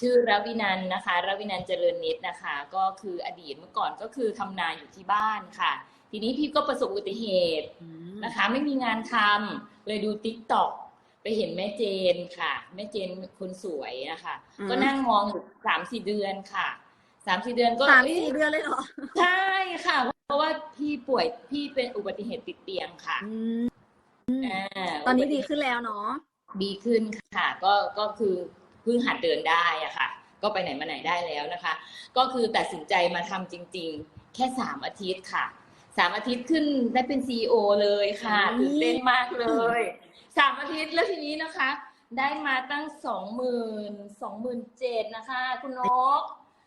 ชื่อรวินันท์นะคะรวินันท์เจริญนิดนะคะ ก็คืออดีตเมื่อก่อนก็คือทำนาอยู่ที่บ้านค่ะ ทีนี้พี่ก็ประสบอุบัติเหตุอืมนะคะ ไม่มีงานทำเลยดูติ๊กต็อกไปเห็นแม่เจนค่ะ แม่เจนคนสวยนะคะ ก็นั่งมองอยู่สามสี่เดือนค่ะสามสี่เดือนก็สามเอ๊ะสี่เดือนเลยเหรอใช่ค่ะเพราะว่าพี่ป่วยพี่เป็นอุบัติเหตุติดเตียงค่ะอืมอ่าตอนนี้ดีขึ้นแล้วเนาะดีขึ้นค่ะ ก็ก็คือเพิ่งหัดเดินได้อะค่ะ ก็ไปไหนมาไหนได้แล้วนะคะ ก็คือตัดสินใจมาทำจริง ๆ แค่สามอาทิตย์ค่ะสามอาทิตย์ขึ้นได้เป็นซีอเลยค่ะตื่นเต้นมากเลยสามอาทิตย์แล้วทีนี้นะคะ ได้มาตั้งสองหมื่นสองหมื่นเจ็ดนะคะ คุณนก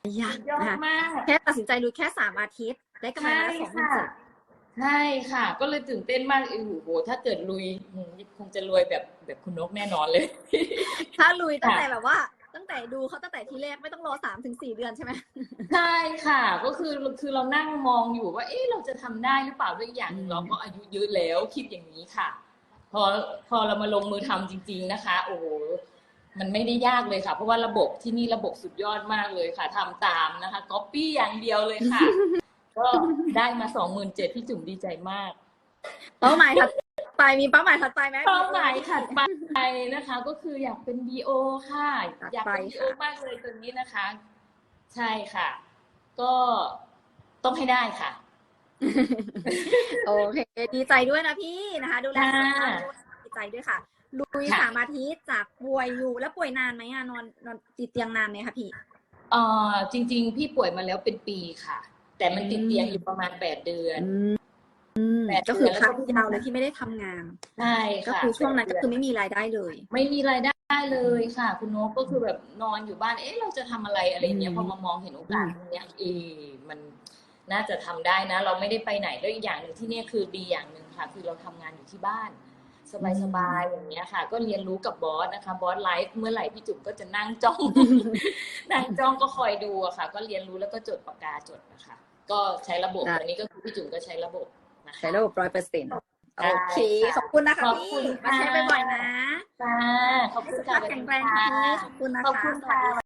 อยาสุกดยอดนะคะมาก แค่ตัดสินใจลุยแค่สามอาทิตย์ ได้กำไรใช่มาสองหมื่นค่ะเจ็ด ใช่ค่ะ ก็เลยตื่นเต้นมากโอ้โหถ้าเกิดลุยอืมคงจะรวยแบบแบบคุณนกแน่นอนเลย ถ้าลุยตั้งค่ะแต่แบบว่า ตั้งแต่ดูเขาตั้งแต่ทีแรกไม่ต้องรอสามถึงสี่เดือนใช่ไหมใช่ค่ะ ก็คือคือเรานั่งมองอยู่ว่า เอ๊ะเราจะทำได้หรือเปล่าด้วยอย่างหนึ่งอืมเราก็อายุเยอะแล้วคิดอย่างนี้ค่ะ พอพอเรามาลงมือทำจริง ๆนะคะ โอ้โหมันไม่ได้ยากเลยค่ะ เพราะว่าระบบที่นี่ระบบสุดยอดมากเลยค่ะทำตามนะคะก๊อปปี้อย่างเดียวเลยค่ะ ก็ ได้มาสองหมื่นเจ็ดพี่จุ๋มดีใจมาก เป้าหมายถัดไปมีเป้าหมายถัดไปไหมเป้าหมายถัดไปนะคะ ก็คืออยากเป็น BO ค่ะถัดไปอยากเป็น BO ค่ะมากเลยตรงนี้นะคะ ใช่ค่ะ ก็ต้องให้ได้ค่ะ โอเค ดีใจด้วยนะพี่นะคะ ดูแลสุขภาพด้วยดีใจด้วยค่ะ ลุยค่ะสามอาทิตย์จากป่วยอยู่แล้วป่วยนานไหมอะนอนนอนติดเตียงนานไหมคะพี่เอ่อจริง ๆ พี่ป่วยมาแล้วเป็นปีค่ะ แต่มันติดอืมเตียงอยู่ประมาณแปดเดือนอืมแปดก็คือเดือนแล้วพักก็ยาวเลยที่ไม่ได้ทำงานใช่ก็ค่ะคือช่วงนั้นก็แปดคือเดืไม่มีรายได้เลย ไม่มีรายได้เลยค่ะ คุณนกก็คือแบบนอนอยู่บ้านเอ๊ะเราจะทำอะไรอะไรอย่างเงี้ยอืมพอมามองเห็นโอกาสตรงเนี้ยเออมันน่าจะทำได้นะ เราไม่ได้ไปไหนแล้วอีกอย่างหนึ่งที่เนี่ยคือดีอย่างหนึ่งค่ะ คือเราทำงานอยู่ที่บ้าน สบายๆอย่างเงี้ยค่ะ ก็เรียนรู้กับบอสนะคะบอสไลฟ์เมื่อไหร่พี่จุ๋มก็จะนั่งจ้องนั่งจ้องก็คอยดูอะค่ะ ก็เรียนรู้แล้วก็จดปากกาจดนะคะ ก็ใช้ระบบได้อันนี้ก็คือพี่จุ๋มก็ใช้ระบบนะคะใช้ระบบร้อยเปอร์เซ็นต์ใช่โอเค ขอบคุณนะคะขอบพี่คุณมาค่ะแชร์บ่อยๆนะค่ะขอบให้คุณสุขค่ะภาพแข็งแรงค่ะพี่ขอบคุณนะคะขอบคุณค่ะสวัสดี